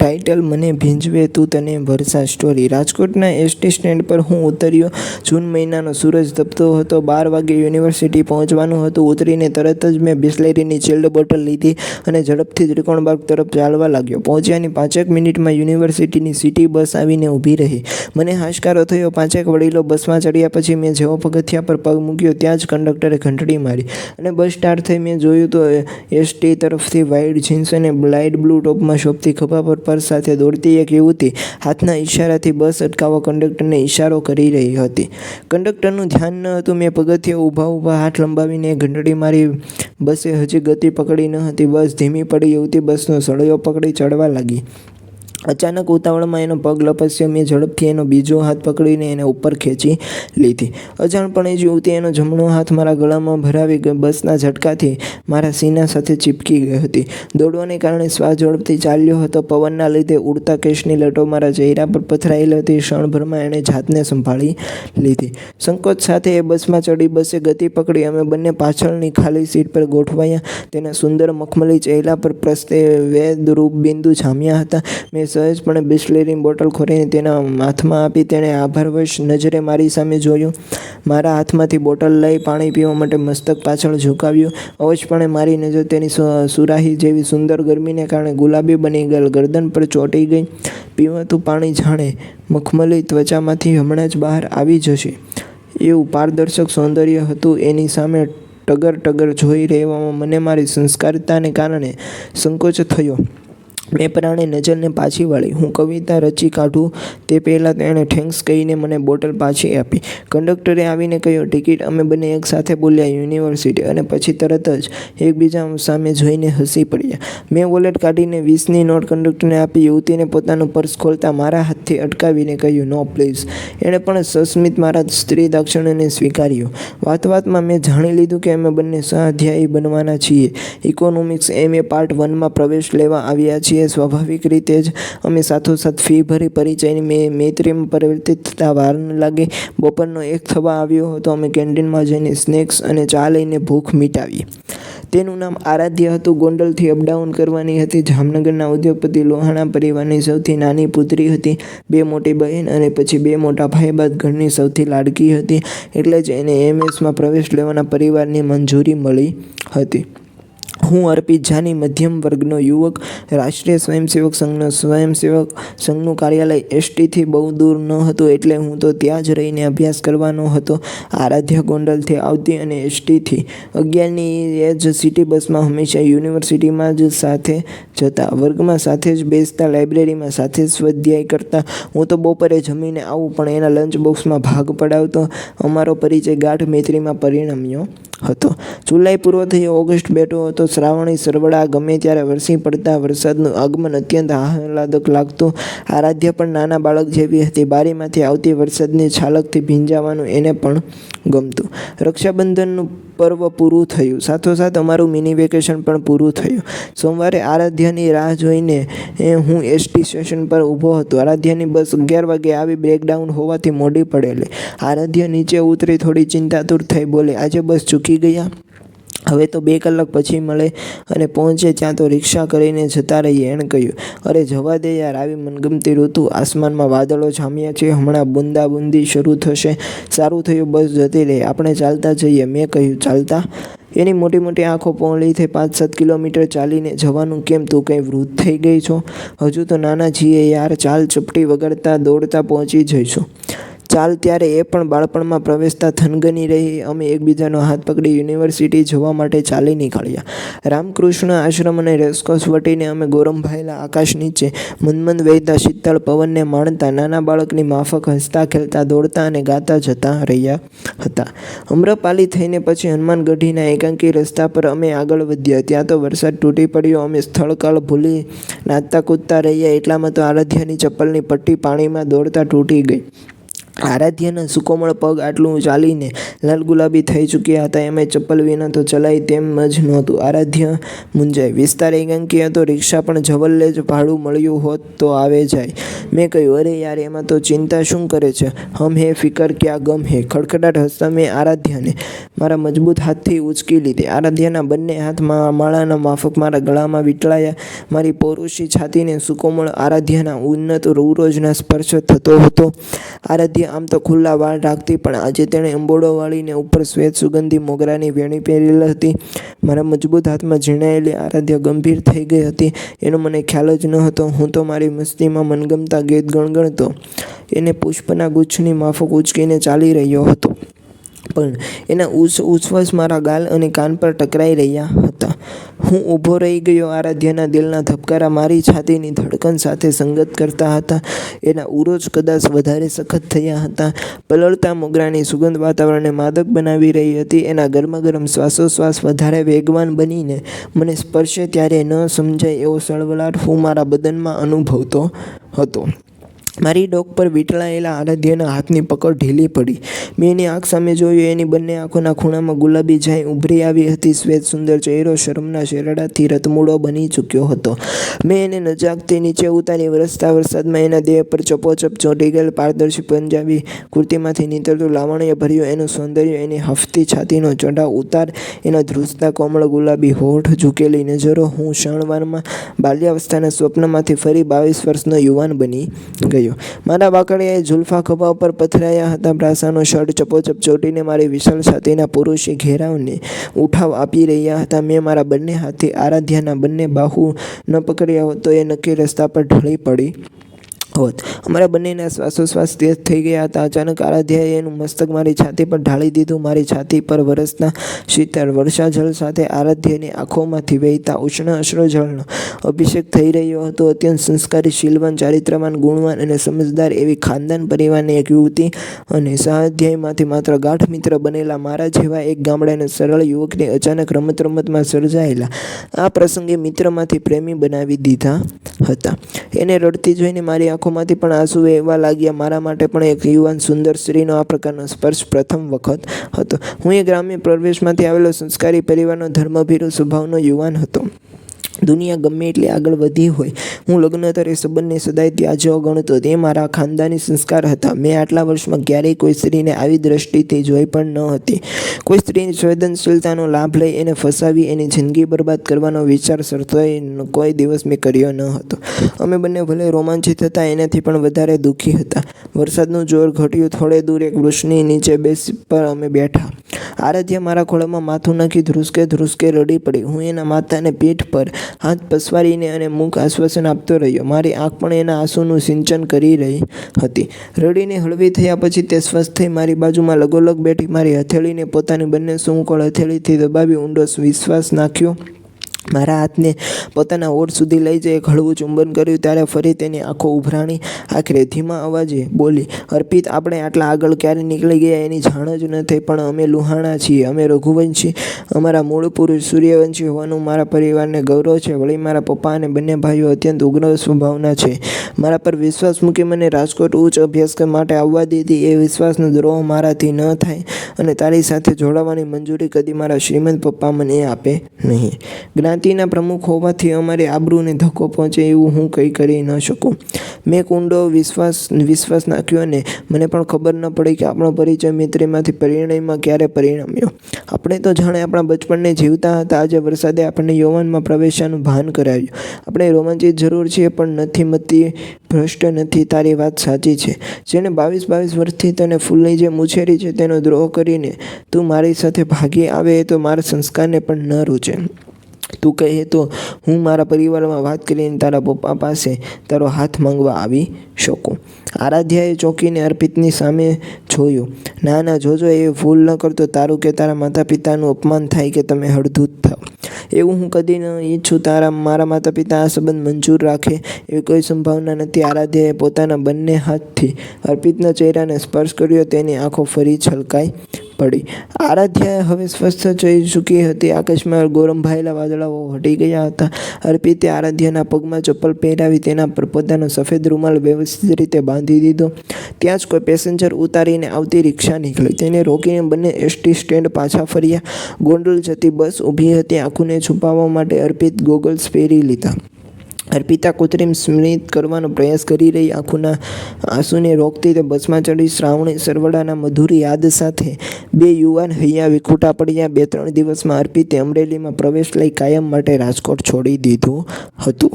Title મને ભીંજવે, તું તને વરસા સ્ટોરી રાજકોટના એસટી સ્ટેન્ડ પર હું ઉતર્યો. જૂન મહિનાનો સૂરજ તપતો હતો. બાર વાગે યુનિવર્સિટી પહોંચવાનું હતું. ઉતરીને તરત જ મેં બિસ્લેરીની ચિલ્ડ બોટલ લીધી અને ઝડપથી ત્રિકોણબાગ તરફ ચાલવા લાગ્યો. પહોંચ્યાની પાંચેક મિનિટમાં યુનિવર્સિટીની સિટી બસ આવીને ઊભી રહી. મને હાશકારો થયો. પાંચેક વડીલો બસમાં ચડ્યા પછી મેં જેવો પગથિયા પર પગ મૂક્યો, ત્યાં જ કંડક્ટરે ઘંટડી મારી અને બસ સ્ટાર્ટ થઈ મેં જોયું તો એસટી તરફથી વ્હાઇટ જીન્સ અને લાઇટ બ્લુ ટોપમાં શોપથી ખભા પર પર્સ સાથે દોડતી એક યુવતી હાથના ઇશારાથી બસ અટકાવવા કંડક્ટરને ઇશારો કરી રહી હતી. કંડક્ટરનું ધ્યાન ન હતું, મેં પગથિયે ઊભા ઊભા હાથ લંબાવીને ઘંટડી મારી બસે હજી ગતિ પકડી ન હતી. બસ ધીમી પડી, યુવતી બસનો સળિયો પકડી ચડવા લાગી. અચાનક ઉતાવળમાં એનો પગ લપસ્યો, મેં ઝડપથી એનો બીજો હાથ પકડીને એને ઉપર ખેંચી લીધી. અજાણપણે જ યુવતી એનો જમણો હાથ મારા ગળામાં ભરાવી બસના ઝટકાથી મારા સીના સાથે ચીપકી ગઈ હતી. દોડવાને કારણે શ્વાસ ઝડપથી ચાલ્યો હતો. પવનના લીધે ઉડતા કેશની લટો મારા ચહેરા પર પથરાયેલી હતી. ક્ષણભરમાં એણે જાતને સંભાળી લીધી. સંકોચ સાથે એ બસમાં ચડી બસે ગતિ પકડી અમે બંને પાછળની ખાલી સીટ પર ગોઠવાયા. તેના સુંદર મખમલી ચહેરા પર પ્રસ્તે વેદ રૂપ બિંદુ જામ્યા હતા. મેં સહેજપણે બિસ્લેરીની બોટલ ખોરીને તેના હાથમાં આપી તેણે આભારવશ નજરે મારી સામે જોયું. મારા હાથમાંથી બોટલ લઈ પાણી પીવા માટે મસ્તક પાછળ ઝુકાવ્યું. અવજપણે મારી નજર તેની સુરાહી જેવી સુંદર ગરમીને કારણે ગુલાબી બની ગયેલ ગરદન પર ચોંટી ગઈ. પીવાતું પાણી જાણે મખમલી ત્વચામાંથી હમણાં જ બહાર આવી જશે. એવું પારદર્શક સૌંદર્ય હતું એની સામે ટગર ટગર જોઈ રહેવામાં મને મારી સંસ્કારિતાને કારણે સંકોચ થયો. મેં પ્રાણે નજરને પાછી વાળી. હું કવિતા રચી કાઢું. તે પહેલાં તેણે થેન્ક્સ કહીને મને બોટલ પાછી આપી. કંડક્ટરે આવીને કહ્યું, ટિકિટ અમે બંને એક સાથે બોલ્યા યુનિવર્સિટી અને પછી તરત જ એકબીજા સામે જોઈને હસી પડ્યા. મેં વોલેટ કાઢીને વીસની નોટ કંડક્ટરને આપી. યુવતીને પોતાનું પર્સ ખોલતા મારા હાથથી અટકાવીને કહ્યું, નો, પ્લીઝ. એણે પણ સસ્મિત મારા સ્ત્રી દાક્ષિણ્યને સ્વીકાર્યું. વાત વાતમાં મેં જાણી લીધું કે અમે બંને સહાધ્યાયી બનવાના છીએ. ઇકોનોમિક્સ એમ એ પાર્ટ વનમાં પ્રવેશ લેવા આવ્યા છીએ. સ્વાભાવિક રીતે જ. અમે સાથોસાથ ફી ભરી પરિચયની મેં મૈત્રીમાં પરિવર્તિત થતાં વાર ન લાગે બપોરનો એક થવા આવ્યો હતો. અમે કેન્ટીનમાં જઈને સ્નેક્સ અને ચા લઈને ભૂખ મિટાવી. તેનું નામ આરાધ્ય હતું. ગોંડલથી અપડાઉન કરવાની હતી. જામનગરના ઉદ્યોગપતિ લોહાણા પરિવારની સૌથી નાની પુત્રી હતી. બે મોટી બહેન અને પછી બે મોટા ભાઈ બાદ ઘરની સૌથી લાડકી હતી. એટલે જ એને એમએસમાં પ્રવેશ લેવાના પરિવારની મંજૂરી મળી હતી. હું અર્પિત ઝાની મધ્યમ વર્ગનો યુવક, રાષ્ટ્રીય સ્વયંસેવક સંઘનો સ્વયંસેવક, સંઘનું કાર્યાલય એસટીથી બહુ દૂર ન હતું એટલે હું તો ત્યાં જ રહીને અભ્યાસ કરવાનો હતો. આરાધ્યા ગોંડલથી આવતી અને એસટીથી અગિયારની એ જ સિટી બસમાં હંમેશા યુનિવર્સિટીમાં જ સાથે જતા, વર્ગમાં સાથે જ બેસતા, લાઇબ્રેરીમાં સાથે સ્વાધ્યાય કરતા. હું તો બપોરે જમીને આવું પણ એના લંચ બોક્સમાં ભાગ પડાવતો. અમારો પરિચય ગાઢ મૈત્રીમાં પરિણમ્યો. હતો. જુલાઈ પૂર્વ થયો ઓગસ્ટ બેઠો હતો. શ્રાવણી સરવડા ગમે ત્યારે વરસી પડતા વરસાદનું આગમન અત્યંત આહલાદક લાગતું. આરાધ્ય પણ નાના બાળક જેવી હતી. બારીમાંથી આવતી વરસાદની છાલકથી ભીંજાવાનું એને પણ ગમતું. રક્ષાબંધનનું પર્વ પૂરું થયું. સાથોસાથ અમારું મિની વેકેશન પણ પૂરું થયું. સોમવારે આરાધ્યાની રાહ જોઈને હું એસટી સ્ટેશન પર ઊભો હતો. આરાધ્યાની બસ અગિયાર વાગે આવી બ્રેકડાઉન હોવાથી મોડી પડેલી. આરાધ્યા નીચે ઉતરી થોડી ચિંતાતુર થઈ બોલે, આજે બસ ચૂકી ગયા. હવે તો બે કલાક પછી મળે અને પહોંચે ત્યાં તો રિક્ષા કરીને જતા રહીએ એણે કહ્યું. અરે જવા દે યાર, આવી મનગમતી ઋતુ. આસમાનમાં વાદળો જામ્યા છે. હમણાં બુંદાબુંદી શરૂ થશે. સારું થયું, બસ જતી રહે. આપણે ચાલતા જઈએ. મેં કહ્યું, ચાલતા? એની મોટી મોટી આંખો પહોળી થઈ પાંચ સાત કિલોમીટર ચાલીને જવાનું કેમ? તું કંઈ વૃદ્ધ થઈ ગઈ છો? હજુ તો નાના છીએ યાર ચાલ ચપટી વગાડતા દોડતા પહોંચી જઈશું. ચાલ ત્યારે એ પણ બાળપણમાં પ્રવેશતા થનગની રહી. અમે એકબીજાનો હાથ પકડી યુનિવર્સિટી જવા માટે ચાલી નીકળ્યા. રામકૃષ્ણ આશ્રમ અને રેસકોસ વટીને અમે ગોરંભાયેલા આકાશ નીચે મનમંદ વહેતા શીતળ પવનને માણતા નાના બાળકની માફક હસતા ખેલતા દોડતા અને ગાતા જતા રહ્યા હતા. અમ્રપાલી થઈને પછી હનુમાનગઢીના એકાંકી રસ્તા પર અમે આગળ વધ્યા. ત્યાં તો વરસાદ તૂટી પડ્યો. અમે સ્થળકાળ ભૂલી નાચતા કૂદતા રહ્યા. એટલામાં તો આરાધ્યાની ચપ્પલની પટ્ટી પાણીમાં દોડતા તૂટી ગઈ. આરાધ્યાના સુકોમળ પગ આટલું ચાલીને લાલ ગુલાબી થઈ ચૂક્યા હતા. એમાં ચપ્પલ વિના તો ચલાય તેમ જ નહોતું. આરાધ્ય મુંજાય વિસ્તાર એકાંકી હતો રિક્ષા પણ જવલ્લે જ ભાડું મળ્યું હોત તો આવે જાય. મેં કહ્યું, અરે યાર, એમાં તો ચિંતા શું કરે છે? હમ હે, ફિકર ક્યાં ગમ હે? ખડખડાટ હસતા મેં આરાધ્યાને મારા મજબૂત હાથથી ઉચકી લીધી. આરાધ્યાના બંને હાથમાં માળાના માફક મારા ગળામાં વીટળાયા. મારી પૌરુષી છાતીને સુકોમળ આરાધ્યાના ઉન્નત રૂરોજના સ્પર્શ થતો હતો. આરાધ્યા આમ તો ખુલ્લા વાળ રાખતી, પણ આજે તેણે અંબોડો વાળીને ઉપર શ્વેત સુગંધી મોગરાની વેણી પહેરેલી હતી. મારા મજબૂત હાથમાં ઝીણાયેલી આરાધ્ય ગંભીર થઈ ગઈ હતી. એનો મને ખ્યાલ જ ન હતો. હું તો મારી મસ્તીમાં મનગમતા ગીત ગણગણતો. એને પુષ્પના ગુચ્છની માફક ઉચકીને ચાલી રહ્યો હતો. પણ એના ઉસ ઉચ્છ્વાસ મારા ગાલ અને કાન પર ટકરાઈ રહ્યા હતા. હું ઊભો રહી ગયો, આરાધ્યના દિલના ધબકારા મારી છાતીની ધડકન સાથે સંગત કરતા હતા. એના ઉરોજ કદાચ વધારે સખત થયા હતા. પલળતા મોગરાની સુગંધ વાતાવરણને માદક બનાવી રહી હતી. એના ગરમાગરમ શ્વાસોશ્વાસ વધારે વેગવાન બનીને મને સ્પર્શે ત્યારે ન સમજાય એવો સળવળાટ હું મારા બદનમાં અનુભવતો હતો. મારી ડોક પર વીંટળાયેલા આરાધ્યના હાથની પકડ ઢીલી પડી. મેં એની આંખ સામે જોયું, એની બંને આંખોના ખૂણામાં ગુલાબી જાય ઉભરી આવી હતી. શ્વેત સુંદર ચહેરો શરમના શેરડાથી રતમૂળો બની ચૂક્યો હતો. મેં એને નજાકથી નીચે ઉતારી વરસતા વરસાદમાં એના દેહ પર ચપોચપ ચોંટી ગયેલ પારદર્શી પંજાબી કુર્તીમાંથી નીતરતું લાવણ્ય ભર્યું. એનું સૌંદર્ય એની હફતી છાતીનો ચઢાવ ઉતાર, એના ધ્રુજતા કોમળ ગુલાબી હોઠ ઝૂકેલી નજરો. હું ક્ષણવારમાં બાલ્યાવસ્થાના સ્વપ્નમાંથી ફરી બાવીસ વર્ષનો યુવાન બની ગયો. મારા બાકડિયાએ જુલ્ફા ખભા ઉપર પથરાયા હતા. બ્રાસાનો શર્ટ ચપોચપ ચોટીને મારી વિશાળ સાથેના પુરુષી ઘેરાવને ઉઠાવ આપી રહ્યા હતા. મેં મારા બંને હાથે આરાધ્યાના બંને બાહુ ન પકડ્યા હોત તો એ નક્કી રસ્તા પર ઢળી પડી. હોત. અમારા બંનેના શ્વાસોશ્વાસ તેજ થઈ ગયા હતા. અચાનક આરાધ્યાએ એનું મસ્તક મારી છાતી પર ઢાળી દીધું. મારી છાતી પર વરસતા શીતળ વર્ષાજળ સાથે આરાધ્યની આંખોમાંથી વહેતા ઉષ્ણ અશ્રુજળનો અભિષેક થઈ રહ્યો હતો. અત્યંત સંસ્કારી, શીલવાન ચારિત્રવાન ગુણવાન અને સમજદાર એવી ખાનદાન પરિવારની એક યુવતી અને સહાધ્યાયમાંથી માત્ર ગાઢ મિત્ર બનેલા મારા જેવા એક ગામડાના સરળ યુવકને અચાનક રમત રમતમાં સર્જાયેલા. આ પ્રસંગે મિત્રમાંથી પ્રેમી બનાવી દીધા હતા. એને રડતી જોઈને મારી આંખોમાંથી પણ આંસુ વહેવા લાગ્યા. મારા માટે પણ એક યુવાન સુંદર સ્ત્રીનો આ પ્રકારનો સ્પર્શ પ્રથમ વખત હતો. હું એ ગ્રામ્ય પ્રવેશમાંથી આવેલો સંસ્કારી પરિવારનો ધર્મભીરુ સ્વભાવનો યુવાન હતો. દુનિયા ગમે એટલી આગળ વધી હોય. હું લગ્નતરે સંબંધને સદાય ત્યાજ્ય ગણતો. તે મારા ખાનદાની સંસ્કાર હતા. મેં આટલા વર્ષમાં ક્યારેય કોઈ સ્ત્રીને આવી દ્રષ્ટિથી જોઈ પણ ન હતી. કોઈ સ્ત્રીની સંવેદનશીલતાનો લાભ લઈ એને ફસાવી, એની જિંદગી બરબાદ કરવાનો વિચાર સરતોય કોઈ દિવસ મેં કર્યો ન હતો. અમે બંને ભલે રોમાંચિત હતા, એનાથી પણ વધારે દુઃખી હતા. વરસાદનું જોર ઘટ્યું, થોડે દૂર એક વૃક્ષની નીચે બેસી પર અમે બેઠા. આરાધ્યા મારા ખોળામાં માથું નાખી ધ્રુસકે ધ્રુસકે રડી પડી. હું એના માથાને પીઠ પર હાથ પસવારીને અને મુખ આશ્વાસન આપતો રહ્યો. મારી આંખ પણ એના આંસુનું સિંચન કરી રહી હતી. રડીને હળવી થયા પછી તે સ્વસ્થ થઈ મારી બાજુમાં લગોલગ બેઠી મારી હથેળીને પોતાની બંને સુંકોળ હથેળીથી દબાવી ઊંડો વિશ્વાસ નાખ્યો. મારા હાથને પોતાના ઓઠ સુધી લઈ જઈ હળવું ચુંબન કર્યું ત્યારે ફરી તેની આંખો ઉભરાણી, આખરે ધીમા અવાજે બોલી, અર્પિત, આપણે આટલા આગળ ક્યારે નીકળી ગયા? એની જાણ જ ન થઈ, પણ અમે લુહાણા છીએ, અમે રઘુવંશી, અમારા મૂળ પુરુષ સૂર્યવંશી હોવાનું મારા પરિવારને ગૌરવ છે, વળી મારા પપ્પા અને બંને ભાઈઓ અત્યંત ઉગ્ર સ્વભાવના છે. મારા પર વિશ્વાસ મૂકી મને રાજકોટ ઉચ્ચ અભ્યાસક્રમ માટે આવવા દીધી એ વિશ્વાસનો દ્રોહ મારાથી ન થાય અને તારી સાથે જોડાવાની મંજૂરી કદી મારા શ્રીમંત પપ્પા મને આપે નહીં. જ્ઞાતિના પ્રમુખ હોવાથી અમારે આબરૂને ધક્કો પહોંચે એવું હું કંઈ કરી ન શકું. મેં કુંડો વિશ્વાસ વિશ્વાસ નાખ્યો અને મને પણ ખબર ન પડી કે આપણો પરિચય મિત્રીમાંથી પરિણયમાં ક્યારે પરિણમ્યો. આપણે તો જાણે આપણા બચપણને જીવતા હતા, આજે વરસાદે આપણને યૌવનમાં પ્રવેશવાનું ભાન કરાવ્યું. આપણે રોમાંચિત જરૂર છીએ, પણ નથી મતી, ભ્રષ્ટ નથી, તારી વાત સાચી છે. જેણે બાવીસ બાવીસ વર્ષથી તને ફૂલની જેમ ઉછેરી છે, તેનો દ્રોહ કરીને તું મારી સાથે ભાગી આવે તો મારા સંસ્કારને પણ ન રૂચે. તું કહે તો હું મારા પરિવારમાં વાત કરીને તારા પપ્પા પાસે તારો હાથ માંગવા આવી શકું. આરાધ્યાએ ચોંકીને અર્પિતની સામે જોયું. ના ના, જોજો, એ ભૂલ ન કરતો. તારું કે તારા માતા પિતાનું અપમાન થાય કે તમે હળધૂત થાવ. એવું હું કદી ન ઈચ્છું તારા મારા માતા પિતા આ સંબંધ મંજૂર રાખે એવી કોઈ સંભાવના નથી. આરાધ્યાએ પોતાના બંને હાથથી અર્પિતના ચહેરાને સ્પર્શ કર્યો, તેની આંખો ફરી છલકાઈ પડી. આરાધ્યાએ હવે સ્વસ્થ જઈ ચૂકી હતી. આકાશમાં ગોરંભાયેલા વાદળાઓ હટી ગયા હતા. અર્પિતે આરાધ્યાના પગમાં ચપ્પલ પહેરાવી તેના પર પોતાનો સફેદ રૂમાલ વ્યવસ્થિત રીતે બાંધી દીધો. ત્યાં જ કોઈ પેસેન્જર ઉતારીને આવતી રિક્ષા નીકળી. તેને રોકીને બંને એસટી સ્ટેન્ડ પાછા ફર્યા. ગોંડલ જતી બસ ઊભી હતી. આંખોને છુપાવવા માટે અર્પિત ગોગલ્સ પહેરી લીધા. અર્પિતા કૃત્રિમ સ્મિત કરવાનો પ્રયાસ કરી રહી, આંખોના આંસુને રોકતી તે બસમાં ચડી શ્રાવણી સરવડાના મધુર યાદ સાથે બે યુવાન હૈયા વિખૂટા પડ્યા. બે ત્રણ દિવસમાં અર્પિતે અમરેલીમાં પ્રવેશ લઈ કાયમ માટે રાજકોટ છોડી દીધું હતું.